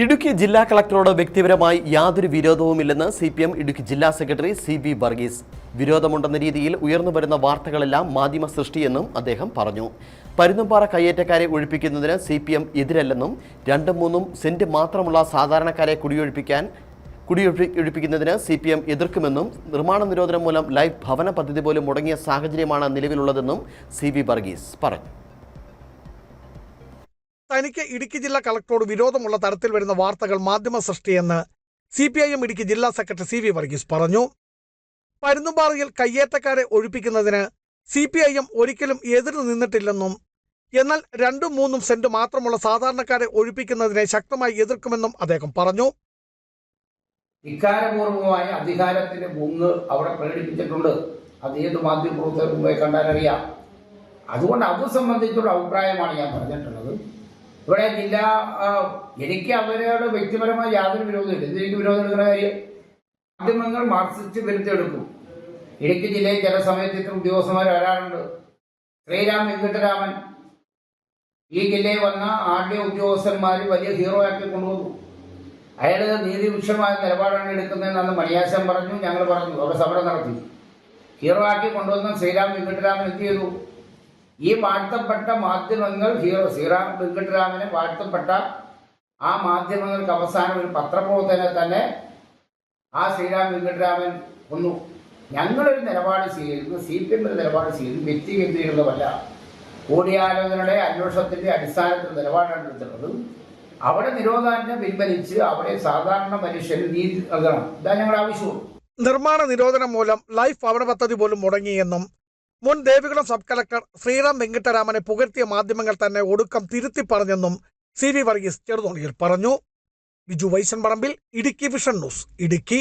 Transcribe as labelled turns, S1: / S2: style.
S1: ഇടുക്കി ജില്ലാ കളക്ടറോട് വ്യക്തിപരമായി യാതൊരു വിരോധവുമില്ലെന്ന് സി പി എം ഇടുക്കി ജില്ലാ സെക്രട്ടറി സി വി വർഗീസ്. വിരോധമുണ്ടെന്ന രീതിയിൽ ഉയർന്നു വരുന്ന വാർത്തകളെല്ലാം മാധ്യമ സൃഷ്ടിയെന്നും അദ്ദേഹം പറഞ്ഞു. പരുന്നുംപാറ കയ്യേറ്റക്കാരെ ഒഴിപ്പിക്കുന്നതിന് സി പി എം എതിരല്ലെന്നും രണ്ടും മൂന്നും സെന്റ് മാത്രമുള്ള സാധാരണക്കാരെ കുടിയൊഴിപ്പിക്കാൻ കുടിയൊഴിപ്പിക്കുന്നതിന് സി പി എം എതിർക്കുമെന്നും നിർമ്മാണ നിരോധനം മൂലം ലൈഫ് ഭവന പദ്ധതി പോലും മുടങ്ങിയ സാഹചര്യമാണ് നിലവിലുള്ളതെന്നും സി വി വർഗീസ് പറഞ്ഞു.
S2: തനിക്ക് ഇടുക്കി ജില്ലാ കളക്ടറോട് വിരോധമുള്ള തരത്തിൽ വരുന്ന വാർത്തകൾ മാധ്യമ സൃഷ്ടിയെന്ന് C P I M Idukki ജില്ലാ സെക്രട്ടറി സി വി വർഗീസ് പറഞ്ഞു. പരുന്നുംപാറയിൽ കയ്യേറ്റക്കാരെ ഒഴിപ്പിക്കുന്നതിന് സി പി ഐ എം ഒരിക്കലും എതിർന്നു നിന്നിട്ടില്ലെന്നും എന്നാൽ രണ്ടും മൂന്നും സെന്റ് മാത്രമുള്ള സാധാരണക്കാരെ ഒഴിപ്പിക്കുന്നതിനെ ശക്തമായി എതിർക്കുമെന്നും അദ്ദേഹം പറഞ്ഞു.
S3: വികാരപൂർവമായ അധികാരത്തിന്റെ മുങ്ങ് അവിടെ പ്രകടിപ്പിച്ചിട്ടുണ്ട്. അത് ഏത് മാധ്യമപ്രവർത്തകർ പോയി കണ്ടാലറിയാം. അതുകൊണ്ട് അത് സംബന്ധിച്ചുള്ള അഭിപ്രായമാണ് ഞാൻ പറഞ്ഞിട്ടുള്ളത്. ഇവിടെ ജില്ലാ എനിക്ക് അവരോട് വ്യക്തിപരമായ യാതൊരു വിരോധമില്ല. എനിക്ക് വിരോധം എടുക്കുന്ന കാര്യം മാധ്യമങ്ങൾ മാർക്സിസ്റ്റ് വിരുദ്ധെടുക്കും ഇടുക്കി ജില്ലയിൽ ചില സമയത്ത് ഇത്ര ഉദ്യോഗസ്ഥന്മാർ വരാറുണ്ട്. ശ്രീരാം വെങ്കിട്ടരാമൻ ഈ ജില്ലയിൽ വന്ന ആദ്യ ഉദ്യോഗസ്ഥന്മാർ വലിയ ഹീറോ ആക്കി കൊണ്ടുപോകും അയാൾ നീതിപക്ഷമായ നിലപാടാണ് എടുക്കുന്നതെന്ന് അന്ന് മണിയാശൻ പറഞ്ഞു ഞങ്ങൾ പറഞ്ഞു. അവിടെ സമരം നടത്തി. ഹീറോ ആക്കി കൊണ്ടുവന്ന ശ്രീരാം വെങ്കിട്ടരാമൻ എന്ത് ചെയ്തു? ഈ വാഴ്ത്തപ്പെട്ട മാധ്യമങ്ങൾ ഹീറോ ശ്രീറാം വെങ്കട്ടരാമനെ വാഴ്ത്തപ്പെട്ട ആ മാധ്യമങ്ങൾക്ക് അവസാനം ഒരു പത്രപ്രവർത്തനെ തന്നെ ആ ശ്രീറാം വെങ്കട്ടരാമൻ കൊന്നു. ഞങ്ങളൊരു നിലപാട് സ്വീകരിക്കുന്നു സി പി എം ഒരു നിലപാട് സ്വീകരിക്കുന്നു വ്യക്തി കേന്ദ്രീകൃതമല്ല കൂടിയാലോചനയുടെ അന്വേഷണത്തിന്റെ അടിസ്ഥാനത്തിൽ നിലപാടാണ് എടുത്തിട്ടുള്ളത്. അവിടെ നിരോധാജ്ഞ പിൻവലിച്ച് അവിടെ സാധാരണ മനുഷ്യന് നീതി നൽകണം. ഇതാ ഞങ്ങളുടെ ആവശ്യവും
S2: നിർമ്മാണ നിരോധനം മൂലം ലൈഫ് ഭവന പദ്ധതി പോലും മുടങ്ങിയെന്നും മുൻ ദേവികുളം സബ് കളക്ടർ ശ്രീറാം വെങ്കിട്ടരാമനെ പുകഴ്ത്തിയ മാധ്യമങ്ങൾ തന്നെ ഒടുക്കം തിരുത്തി പറഞ്ഞെന്നും സി വി വർഗീസ് ചെറുതോണിയിൽ പറഞ്ഞു. Biju Vaishan Parambil Idukki vision news Idukki.